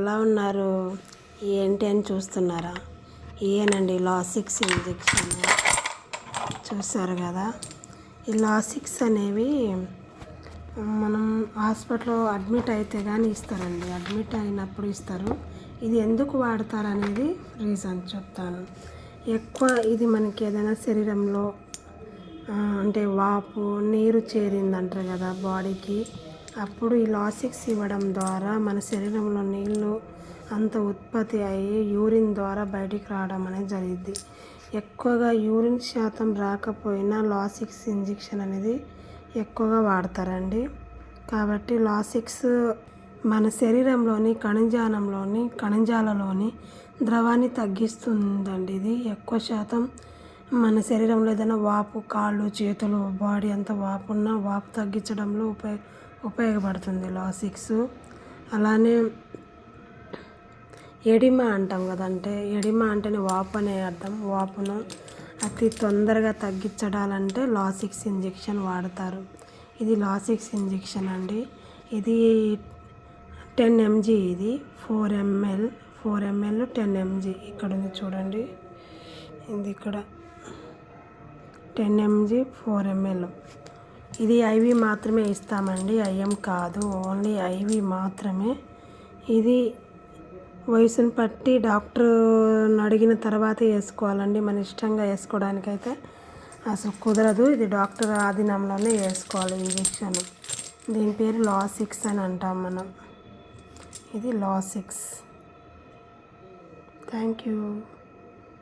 ఎలా ఉన్నారు? ఏంటి అని చూస్తున్నారా? ఏనండి లాసిక్స్ ఇంజెక్షన్? చూసారు కదా? ఈ లాసిక్స్ అనేవి మనం హాస్పిటల్లో అడ్మిట్ అయితే కానీ ఇస్తారండి. అడ్మిట్ అయినప్పుడు ఇస్తారు. ఇది ఎందుకు వాడతారు అనేది రీజన్ చెప్తాను. ఎక్కువ ఇది మనకి ఏదైనా శరీరంలో అంటే వాపు నీరు చేరిందంటారు కదా బాడీకి. అప్పుడు ఈ లాసిక్స్ ఇవ్వడం ద్వారా మన శరీరంలో నీళ్ళు అంత ఉత్పత్తి అయ్యి యూరిన్ ద్వారా బయటికి రావడం అనేది జరిగింది. ఎక్కువగా యూరిన్ శాతం రాకపోయినా లాసిక్స్ ఇంజెక్షన్ అనేది ఎక్కువగా వాడతారండి. కాబట్టి లాసిక్స్ మన శరీరంలోని కణజాలంలోని కణజాలలోని ద్రవాన్ని తగ్గిస్తుందండి. ఇది ఎక్కువ శాతం మన శరీరంలో ఏదైనా వాపు కాళ్ళు చేతులు బాడీ అంతా వాపు ఉన్న వాపు తగ్గించడంలో ఉపయోగ ఉపయోగపడుతుంది. లాసిక్స్ అలానే ఎడిమా అంటాం కదంటే ఎడిమా అంటేనే వాపు అనే అర్థం. వాపును అతి తొందరగా తగ్గించడాలంటే లాసిక్స్ ఇంజెక్షన్ వాడతారు. ఇది లాసిక్స్ ఇంజెక్షన్ అండి. ఇది టెన్ ఎంజీ ఇది. Four ml four ml ten mg. ఇక్కడ ఉంది చూడండి. ఇది ఇక్కడ టెన్ ఎంజీ ఫోర్ ఎంఎల్. ఇది ఐవి మాత్రమే ఇస్తామండి. ఐఎం కాదు. ఓన్లీ ఐవి మాత్రమే. ఇది వయసును బట్టి డాక్టర్ అడిగిన తర్వాత వేసుకోవాలండి. మన ఇష్టంగా వేసుకోవడానికైతే అసలు కుదరదు. ఇది డాక్టర్ ఆధీనంలోనే వేసుకోవాలి ఇంజెక్షన్. దీని పేరు లాసిక్స్ అని అంటాం మనం. ఇది లాసిక్స్. Thank you.